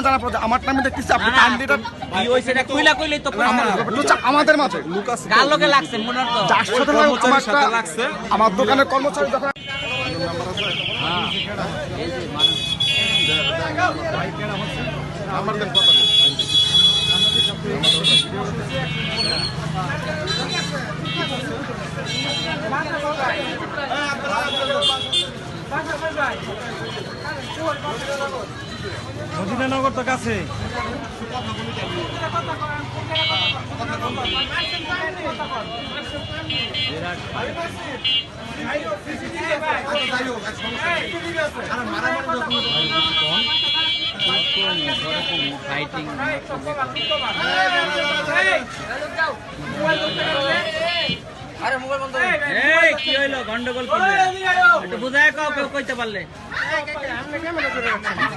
আমার জানা পড়ে আমার নামে দেখতেছি আপনি কাইন্ডলি এটা কি হইছে এটা কইলা কইলেই তো আমার আমাদের মাঝে। কার লোকে লাগছে মনে তো? যার সাথে লাগে আমার একটা আমার দোকানের কর্মচারী যখন মদিনানগর তো কাছে। ফাইটিং এই কি হইল? গন্ডগোল করবে একটু বুঝায় কাও কেউ কইতে পারলে।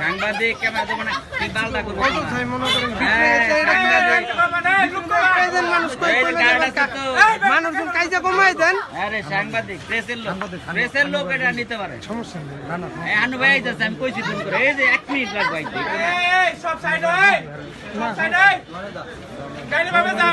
সাংবাদিক। মানুষজন কাইজা কমাই দেন। আরে সাংবাদিক প্রেসের লোক। প্রেসের লোক এটা নিতে পারে। সমস্যা নেই আনু ভাই যাচ্ছে আমি কইছি ফোন করে। এই যে এক মিনিট লাগবে সব সাইড হয় সব সাইড হয় গাইলে ভাবে যাও।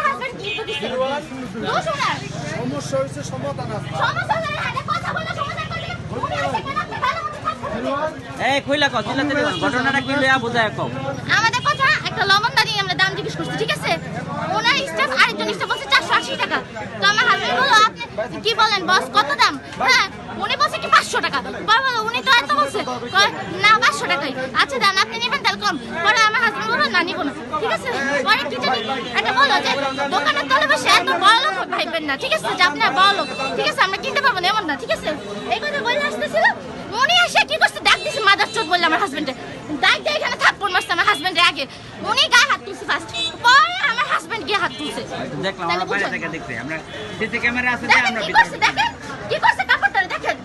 ঘটনাটা কি লইয়া বুঝায় কও আমাদের কথা একটা লবণ দাঁড়িয়ে আমরা দাম জিজ্ঞেস করছি ঠিক আছে ওনার স্টাফ আরেকজন স্টাফ বলছে চারশো আশি টাকা তো আমার হাজবেন্ড বলল আপনি কি বলেন বস কত দাম? হ্যাঁ উনি বলছে কি পাঁচশো টাকা। বলল উনি তো এত বলছে। না, পাঁচশো টাকাই। আচ্ছা দাম আপনি নেবেন, তাহলে কম। পরে আমার হাজবেন্ড বলল, না, নিবো না। ঠিক আছে? পরে কি জানি এটা বলল যে, দোকানের তলে বসে এত বড় লোক ভাইবেন না, ঠিক আছে? যে আপনার বড় লোক। ঠিক আছে? আমরা কিনতে পারব না, এমন না, ঠিক আছে? এই কথা বলে আসতেছিল। উনি এসে কি করছে? ডাক দিছে মাদার চোদ, বললে আমার হাজবেন্ডে ডাক দিয়ে এখানে থাপ্পড় মারছে আমার হাজবেন্ডের আগে। উনি গায়ে হাত তুলছে ফার্স্ট গিয়ে হাত তুলছে দেখলাম আমরা বাইরে থেকে দেখছি আমরা সিসি ক্যামেরা আছে যে আমরা ভিতরে দেখেন কি করছে কাপড়টা দেখেন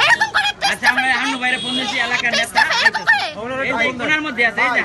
এরকম করে আচ্ছা আমরা হানু বাইরে ফোন দিছি এলাকার নেতা staff এরকম করে এই যে মধ্যে আছে এই যে